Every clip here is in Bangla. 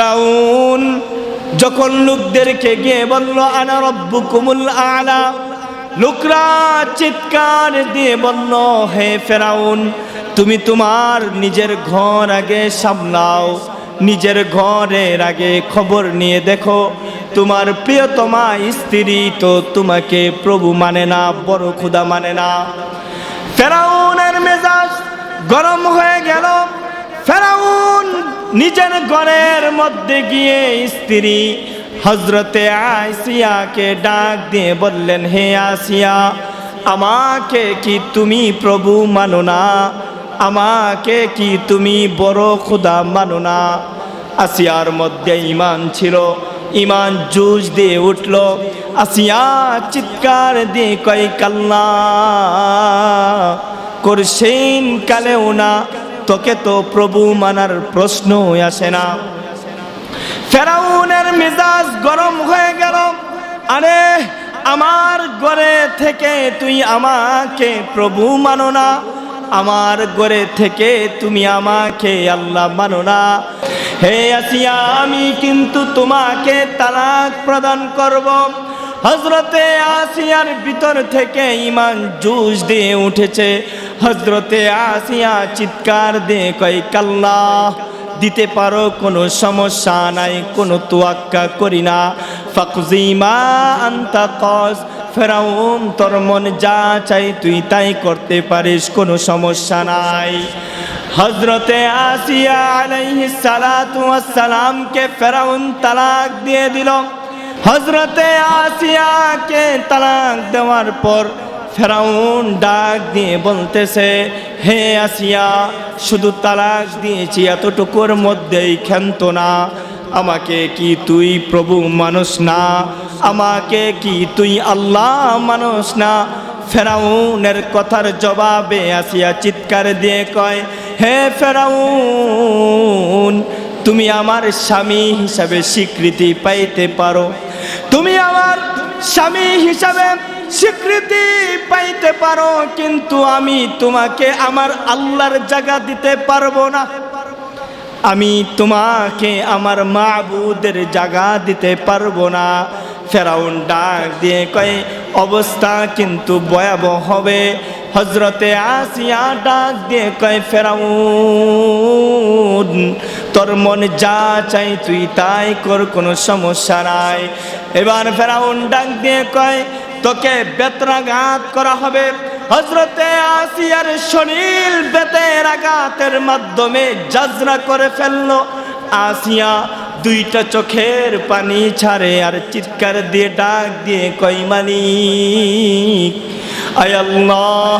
ফেরাউন, যখন লোকদেরকে গিয়ে বলল, আনা রব্বুকুমুল আলা? লোকরা চিৎকার দিয়ে বলল, হে ফেরাউন, তুমি তোমার নিজের ঘর আগে সামলাও, নিজের ঘরের আগে খবর নিয়ে দেখো। তোমার প্রিয়তমা স্ত্রী তো তোমাকে প্রভু মানে না, বড় ক্ষুদা মানে না। ফেরাউনের মেজাজ গরম হয়ে গেল। ফেরাউন নিজের ঘরের মধ্যে গিয়ে স্ত্রী হজরতে আসিয়াকে ডাক দিয়ে বললেন, হে আসিয়া আমাকে কি তুমি প্রভু মানো না? আমাকে কি তুমি বড় খুদা মানো না? আসিয়ার মধ্যে ইমান ছিল ইমান জুজ দিয়ে উঠল। আসিয়া চিৎকার দিয়ে কয়, কাল্লা করছেন কালেও না তোকে তো প্রভু মানার প্রশ্ন আসে না। ফেরাউনের মেজাজ গরম হয়ে গেল। আরে, আমার ঘরে থেকে তুই আমাকে প্রভু মানো না। আমার ঘরে থেকে তুমি আমাকে আল্লাহ মানো না। হে আসিয়া, আমি কিন্তু তোমাকে তালাক প্রদান করব। হজরতে আসিয়ার ভিতর থেকে ইমান জুস দিয়ে উঠেছে। হজরতে আসিয়া চিৎকার দিয়ে কয় কাল্লা দিতে পারো, কোনো সমস্যা নাই, কোনো তোয়াক্কা করি না। ফাকজিমা আন্তা কস, ফেরাউন, তোর মন যা চাই তুই তাই করতে পারিস, কোনো সমস্যা নাই। হজরতে আসিয়া ওয়াস সালামকে ফেরাউন তালাক দিয়ে দিল। হজরতে আসিয়াকে তালাক দেওয়ার পর ফেরাউন ডাক দিয়ে বলতেছে, হে আসিয়া, শুধু তালাক দিয়েছি, এতটুকুর মধ্যেই ক্ষান্ত না। আমাকে কি তুই প্রভু মানুষ না? আমাকে কি তুই আল্লাহ মানুষ না? ফেরাউনের কথার জবাবে আসিয়া চিৎকার দিয়ে কয়, হে ফেরাউন, তুমি আমার স্বামী হিসাবে স্বীকৃতি পাইতে পারো। তুমি আমার স্বামী হিসাবে স্বীকৃতি পাইতে পারো, কিন্তু আমি তোমাকে আমার আল্লাহর জায়গা দিতে পারব না। আমি তোমাকে আমার মাবুদের জায়গা দিতে পারব না। ফেরাউন ডাক দিয়ে কয়ে, অবস্থা কিন্তু ভয়াবহ হবে। হজরতে আসিয়া ডাক দিয়ে কয়, ফেরাউন, তোর মন যা চাই তুই তাই কর, কোনো সমস্যা নাই। এবার ফেরাউন ডাক দিয়ে কয়, তোকে বেতরাঘাত করা হবে। হজরতে আসিয়ার শরীর বেতের আঘাতের মাধ্যমে জাজরা করে ফেলল। আসিয়া দুইটা চোখের পানি ছাড়ে আর চিৎকার দিয়ে ডাক দিয়ে কই মালিক আয় আল্লাহ,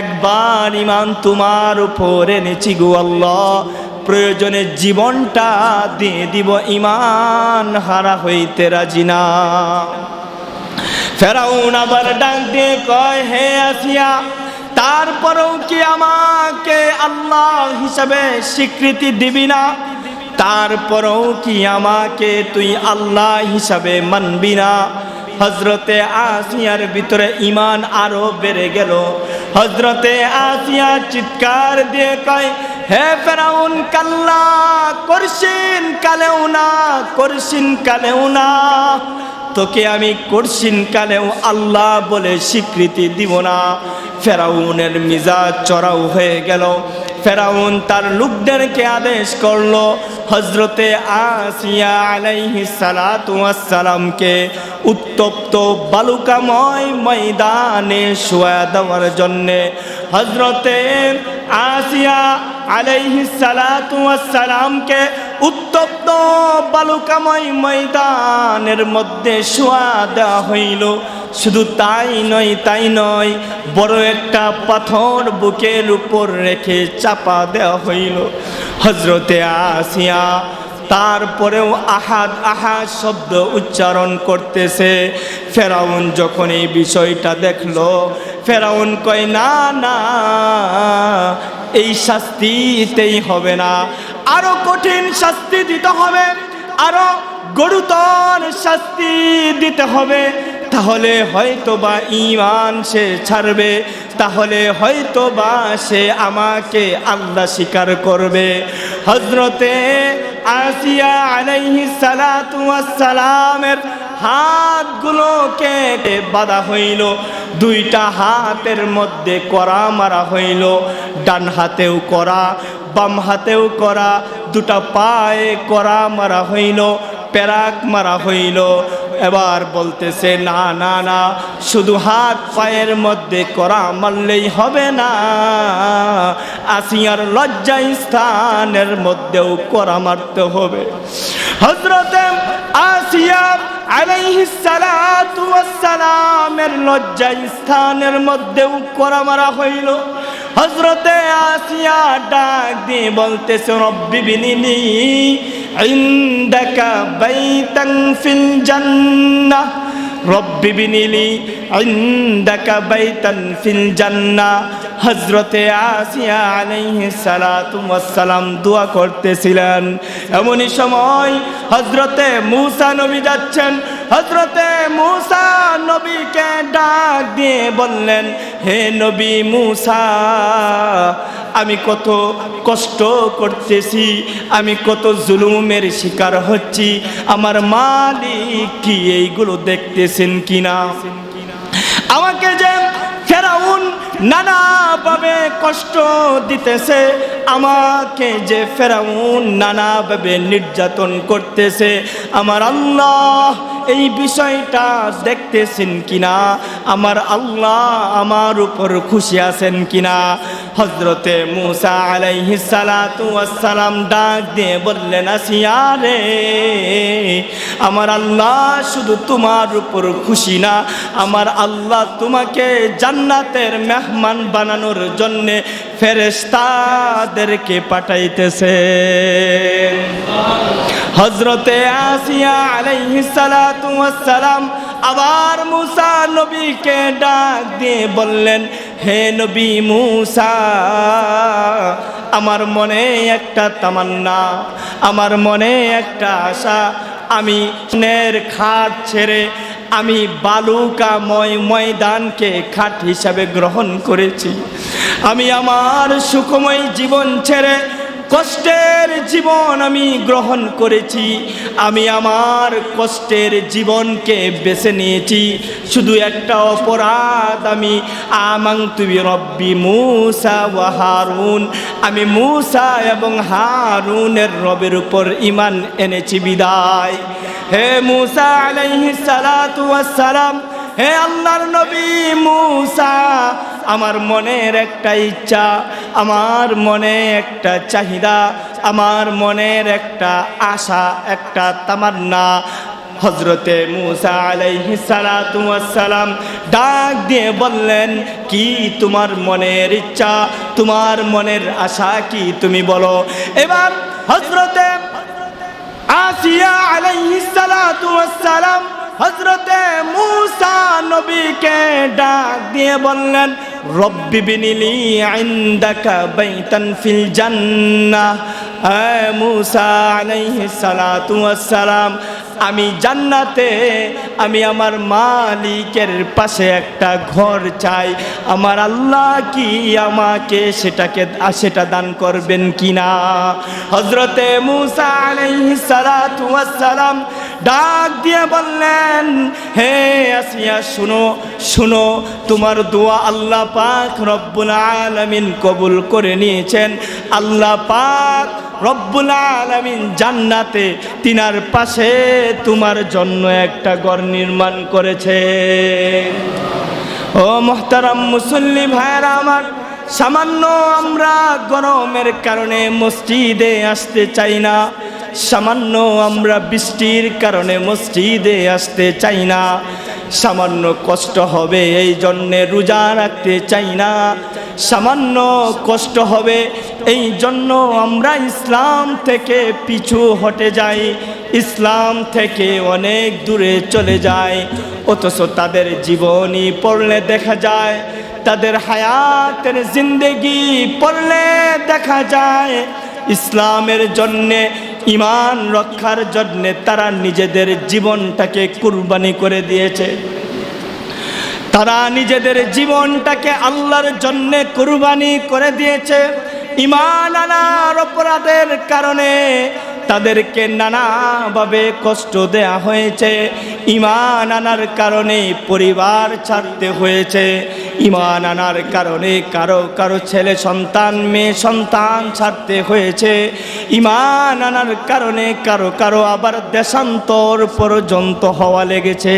একবার ইমান তোমার উপর এনেছি গো আল্লাহ। প্রয়োজনে জীবনটা দিয়ে দিব ইমান হারা হইতে রাজি না। ফেরাউন আবার ডাক দিয়ে কয়, হে আসিয়া, তারপরেও কি আমাকে আল্লাহ হিসাবে স্বীকৃতি দিবি না? তারপরেও কি আমাকে তুই আল্লাহ হিসাবে মানবি না? হজরতে আসিয়ার ভিতরে ইমান আরও বেড়ে গেল। হজরতে আসিয়া চিৎকার দিয়ে কয়, হে ফেরাউন, কাল্লা করছিন কালেও না করছিন কালেও না। তোকে আমি করছিন কালেও আল্লাহ বলে স্বীকৃতি দিব না। ফেরাউনের মিজাজ চড়াও হয়ে গেল। ফেরাউন তার লোকদেরকে আদেশ করল হজরতে আসিয়া আলাইহি সালামকে উত্তপ্ত বালুকাময় ময়দানে শোয়া দেওয়ার জন্যে হজরতে আসিয়া আলাইহি সালামকে উত্তপ্ত বালুকাময় ময়দানের মধ্যে শোয়া দেওয়া হইল। শুধু তাই নয় তাই নয়, বড় একটা পাথর বুকের উপর রেখে চাপা দেওয়া হইল। হজরতে আসিয়া তারপরেও আহাদ আহাদ শব্দ উচ্চারণ করতেছে। ফেরাউন যখন এই বিষয়টা দেখল, ফেরাউন কয়, না না, এই শাস্তিতেই হবে না। আরও কঠিন শাস্তি দিতে হবে, আরও গুরুতর শাস্তি দিতে হবে। তাহলে হয়তো বা ইমান সে ছাড়বে, তাহলে হয়তো বা সে আমাকে আল্লাহ স্বীকার করবে। হজরতে আসিয়া আলাইহি সালাতু সালামের হাতগুলোকে বাধা হইল, দুইটা হাতের মধ্যে করা মারা হইল, ডান হাতেও করা, বাম হাতেও করা, দুটা পায়ে করা মারা হইল, প্যারাক মারা হইল। এবার বলতেছে, না না না, শুধু হাত পায়ের মধ্যে করা মারলেই হবে না। আসিয়ার লজ্জা স্থানের মধ্যেও করা মারতে হবে। হজরতে আসিয়া আলাইহিস সালাতু ওয়াস সালামের লজ্জা স্থানের মধ্যেও করা মারা হইল। হজরতে আসিয়া ডাক দিয়ে বলতেছে, রব্বি বিনিনি ইন্দাকা في الجنة. رب রব্বি لي عندك بيتا في الجنة. হযরতে আসিয়া আলাইহি সালাম দোয়া করতেছিলেন। এমনই সময় হজরতে মূসা নবী যাচ্ছেন। হযরতে মূসা নবীকে ডাক দিয়ে বললেন, হে নবী মূসা, আমি কত কষ্ট করতেছি, আমি কত জুলুমের শিকার হচ্ছি, আমার মালিক কি এইগুলো দেখতেছেন কিনা? আমাকে যে ফেরাউন নানাভাবে কষ্ট দিতেছে আমাকে যে ফেরাউন নানাভাবে নির্যাতন করতেছে, আমার আল্লাহ এই বিষয়টা দেখতেছেন কিনা? আমার আল্লাহ আমার উপর খুশি আছেন কিনা? হজরতে মুসা ওয়াস সালাম ডাক দিয়ে বললেন, আসিয়া রে, আমার আল্লাহ শুধু তোমার উপর খুশি না, আমার আল্লাহ তোমাকে জান্নাতের মেহমান বানানোর জন্যে ফেরেশতাদেরকে পাঠাইতেছে। হজরতে আসিয়া আলাইহিস সালাতু ওয়াস সালাম আবার মুসা নবীকে ডাক দিয়ে বললেন, হে নবী মুসা, আমার মনে একটা তামান্না, আমার মনে একটা আশা। আমি নের খাট ছেড়ে আমি বালুকাময় ময়দানকে খাট হিসাবে গ্রহণ করেছি। আমি আমার সুখময় জীবন ছেড়ে কষ্টের জীবন আমি গ্রহণ করেছি। আমি আমার কষ্টের জীবনকে বেছে নিয়েছি। শুধু একটা অপরাধ আমি। আমাং তুই রব্বি মুসা ও হারুন। আমি মুসা এবং হারুনের রবের উপর ইমান এনেছি বিদায়। হে মূসা আলাইহিস সালাতু ওয়াস সালাম। হে আল্লাহর নবী মুসা। আমার মনের একটা ইচ্ছা, আমার মনে একটা চাহিদা, আমার মনের একটা আশা, একটা তামান্না। হজরতে মুসা আলাইহি সালাম ডাক দিয়ে বললেন, কি তোমার মনের ইচ্ছা? তোমার মনের আশা কি তুমি বলো? এবার হজরতে আসিয়া আলাইহিস সালাতু সালাম হজরতে মুসা নবীকে ডাক দিয়ে বললেন রব্বি বিনিলি ইনদাকা বাইতান ফিল জান্নাহ। মুসা আলাইহিস সালাতু সালাম আমি জান্নাতে, আমি আমার মালিকের পাশে একটা ঘর চাই। আমার আল্লাহ কি আমাকে সেটাকে, সেটা দান করবেন কিনা? হজরতে মুসা আলাইহিস সালাতু সালাম ডাক দিয়ে বললেন, হে আসিয়া শুনো শুনো, তোমার দোয়া আল্লাহ পাক রব্বুল আলামিন কবুল করে নিয়েছেন। আল্লাহ পাক রব্বুল আলামিন জান্নাতে তিনার পাশে তোমার জন্য একটা ঘর নির্মাণ করেছে। ও মোহতারাম মুসল্লি ভাইরা আমার, সামান্য আমরা গরমের কারণে মসজিদে আসতে চাই না। সামান্য আমরা বৃষ্টির কারণে মসজিদে আসতে চাই না। সামান্য কষ্ট হবে, এই জন্যে রোজা রাখতে চাই না। সামান্য কষ্ট হবে, এই জন্য আমরা ইসলাম থেকে পিছু হটে যাই। ইসলাম থেকে অনেক দূরে চলে যায় অথচ তাদের জীবনী পড়লে দেখা যায়, তাদের হায়াতের জিন্দেগি পড়লে দেখা যায়। ইসলামের জন্যে ইমান রক্ষার জন্যে তারা নিজেদের জীবনটাকে কুরবানি করে দিয়েছে। তারা নিজেদের জীবনটাকে আল্লাহর জন্যে কুরবানি করে দিয়েছে। ইমান আনার অপরাধের কারণে তাদেরকে নানাভাবে কষ্ট দেয়া হয়েছে। ইমান আনার কারণে পরিবার ছাড়তে হয়েছে। ইমান আনার কারণে কারও কারও ছেলে সন্তান, মেয়ে সন্তান ছাড়তে হয়েছে। ইমান আনার কারণে কারও কারও আবার দেশান্তর পর্যন্ত হওয়া লেগেছে।